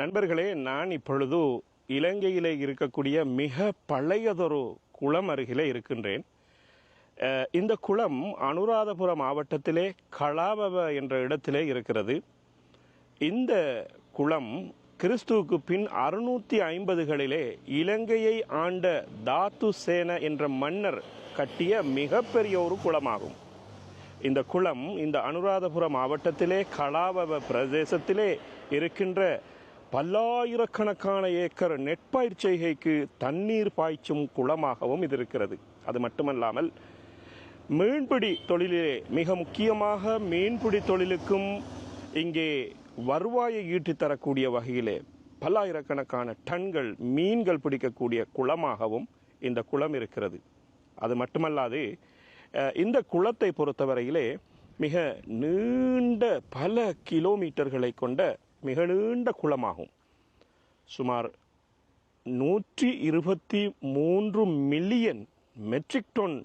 நண்பர்களே நான் இப்பொழுது இலங்கையிலே இருக்கக்கூடிய மிக பழையதொரு குளம் அருகிலே இருக்கின்றேன். இந்த குளம் அனுராதபுரம் மாவட்டத்திலே கலாபவ என்ற இடத்திலே இருக்கிறது. இந்த குளம் கிறிஸ்துவுக்கு பின் அறுநூற்றி ஐம்பதுகளிலே இலங்கையை ஆண்ட தாத்து சேன என்ற மன்னர் கட்டிய மிகப்பெரிய ஒரு குளமாகும். இந்த குளம் இந்த அனுராதபுரம் மாவட்டத்திலே கலாபவ பிரதேசத்திலே இருக்கின்ற பல்லாயிரக்கணக்கான ஏக்கர் நெற்பயிர் செய்கைக்கு தண்ணீர் பாய்ச்சும் குளமாகவும் இது இருக்கிறது. அது மட்டுமல்லாமல் மீன்பிடி தொழிலிலே மிக முக்கியமாக மீன்பிடி தொழிலுக்கும் இங்கே வருவாயை ஈட்டி தரக்கூடிய வகையிலே பல்லாயிரக்கணக்கான டன்கள் மீன்கள் பிடிக்கக்கூடிய குளமாகவும் இந்த குளம் இருக்கிறது. அது மட்டுமல்லாது இந்த குளத்தை பொறுத்தவரையிலே மிக நீண்ட பல கிலோமீட்டர்களை கொண்ட மிக நீண்ட குளமாகும். சுமார் நூற்றி இருபத்தி மூன்று million metric ton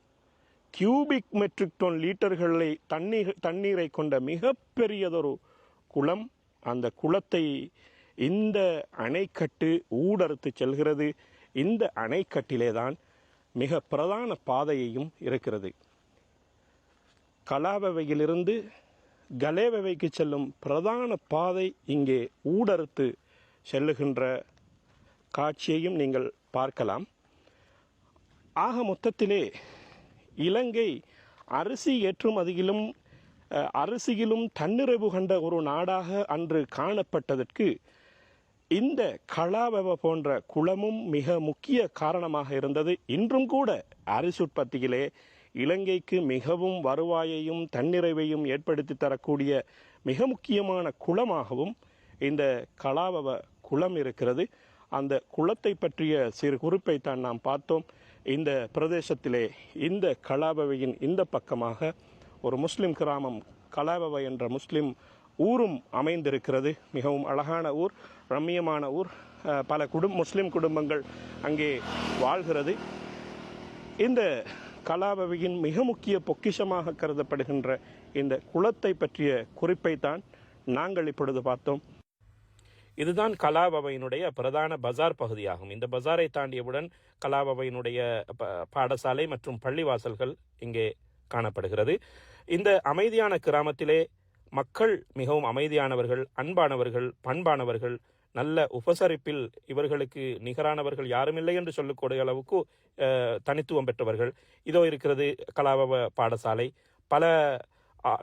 cubic metric ton லீட்டர்களை தண்ணீர் தண்ணீரை கொண்ட மிகப்பெரியதொரு குளம் அந்த குளத்தை இந்த அணைக்கட்டு ஊடறுத்து செல்கிறது. இந்த அணைக்கட்டிலே தான் மிக பிரதான பாதையையும் இருக்கிறது. கலாபவையிலிருந்து கலேவவைக்கு செல்லும் பிரதான பாதை இங்கே ஊடறுத்து செல்லுகின்ற காட்சியையும் நீங்கள் பார்க்கலாம். ஆக மொத்தத்திலே இலங்கை அரிசி ஏற்றுமதியிலும் அரிசியிலும் தன்னிறைவு கண்ட ஒரு நாடாக அன்று காணப்பட்டதற்கு இந்த கலாவெவ போன்ற குளமும் மிக முக்கிய காரணமாக இருந்தது. இன்றும் கூட அரிசி உற்பத்தியிலே இலங்கைக்கு மிகவும் வருவாயையும் தன்னிறைவையும் ஏற்படுத்தி தரக்கூடிய மிக முக்கியமான குளமாகவும் இந்த கலாபவ குளம் இருக்கிறது. அந்த குளத்தை பற்றிய சிறு குறிப்பை தான் நாம் பார்த்தோம். இந்த பிரதேசத்திலே இந்த கலாபவையின் இந்த பக்கமாக ஒரு முஸ்லிம் கிராமம் கலாபவை என்ற முஸ்லிம் ஊரும் அமைந்திருக்கிறது. மிகவும் அழகான ஊர் ரம்மியமான ஊர். பல குடும் முஸ்லிம் குடும்பங்கள் அங்கே வாழ்கிறது. இந்த கலாபவியின் மிக முக்கிய பொக்கிஷமாக கருதப்படுகின்ற இந்த குளத்தை பற்றிய குறிப்பை தான் நாங்கள் இப்பொழுது பார்த்தோம். இதுதான் கலாபவையினுடைய பிரதான பஜார் பகுதியாகும். இந்த பஜாரை தாண்டியவுடன் கலாபவையினுடைய ப- பாடசாலை மற்றும் பள்ளிவாசல்கள் இங்கே காணப்படுகிறது. இந்த அமைதியான கிராமத்திலே மக்கள் மிகவும் அமைதியானவர்கள் அன்பானவர்கள் பண்பானவர்கள் நல்ல உபசரிப்பில் இவர்களுக்கு நிகரானவர்கள் யாருமில்லை என்று சொல்லக்கூடிய அளவுக்கு தனித்துவம் பெற்றவர்கள். இதோ இருக்கிறது கலாபவ பாடசாலை. பல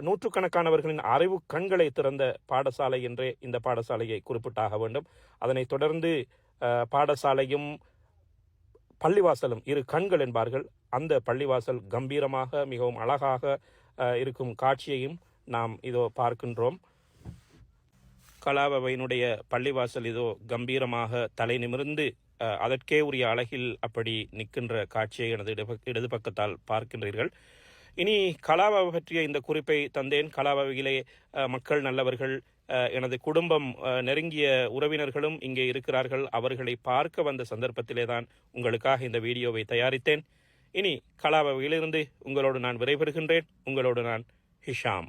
நூற்றுக்கணக்கானவர்களின் அறிவு கண்களை திறந்த பாடசாலை என்றே இந்த பாடசாலையை குறிப்பிட்டாக வேண்டும். அதனைத் தொடர்ந்து பாடசாலையும் பள்ளிவாசலும் இரு கண்கள் என்பார்கள். அந்த பள்ளிவாசல் கம்பீரமாக மிகவும் அழகாக இருக்கும் காட்சியையும் நாம் இதோ பார்க்கின்றோம். கலாபவையினுடைய பள்ளிவாசல் இதோ கம்பீரமாக தலை நிமிர்ந்து அதற்கே உரிய அழகில் அப்படி நிற்கின்ற காட்சியை எனது இடது- இடது பக்கத்தால் பார்க்கின்றீர்கள். இனி கலாபாவை பற்றிய இந்த குறிப்பை தந்தேன். கலாபவையிலே மக்கள் நல்லவர்கள் எனது குடும்பம் நெருங்கிய உறவினர்களும் இங்கே இருக்கிறார்கள். அவர்களை பார்க்க வந்த சந்தர்ப்பத்திலே தான் உங்களுக்காக இந்த வீடியோவை தயாரித்தேன். இனி கலாபாவையிலிருந்து உங்களோடு நான் விரைபெறுகின்றேன் உங்களோடு நான் ஹிஷாம்.